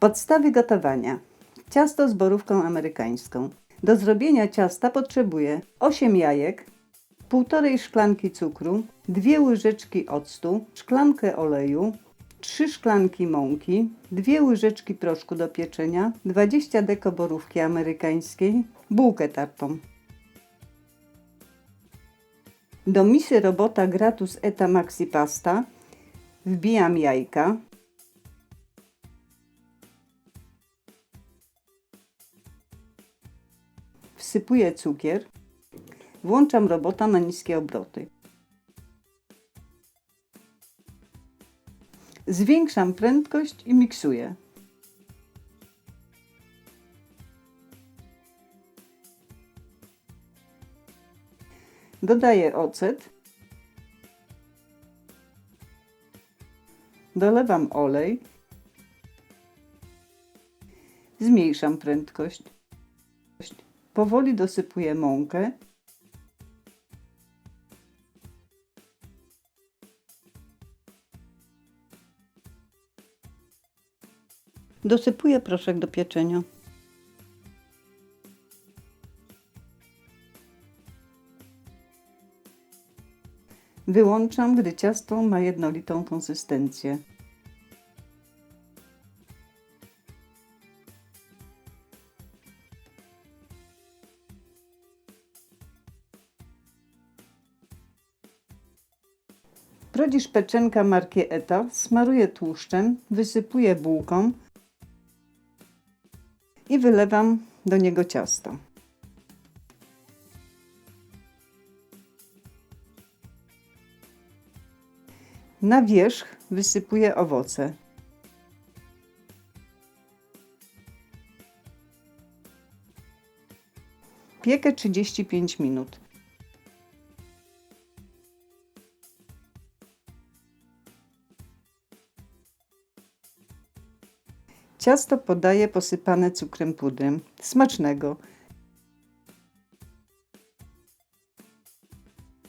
Podstawy gotowania. Ciasto z borówką amerykańską. Do zrobienia ciasta potrzebuję 8 jajek, półtorej szklanki cukru, dwie łyżeczki octu, szklankę oleju, 3 szklanki mąki, dwie łyżeczki proszku do pieczenia, 20 deko borówki amerykańskiej, bułkę tartą. Do misy robota Gratus Eta Maxi Pasta wbijam jajka, wsypuję cukier, włączam robota na niskie obroty. Zwiększam prędkość i miksuję. Dodaję ocet. Dolewam olej. Zmniejszam prędkość. Powoli dosypuję mąkę. Dosypuję proszek do pieczenia. Wyłączam, gdy ciasto ma jednolitą konsystencję. Brodzisz peczenka marki Eta smaruję tłuszczem, wysypuję bułką i wylewam do niego ciasto. Na wierzch wysypuję owoce. Piekę 35 minut. Ciasto podaję posypane cukrem pudrem. Smacznego!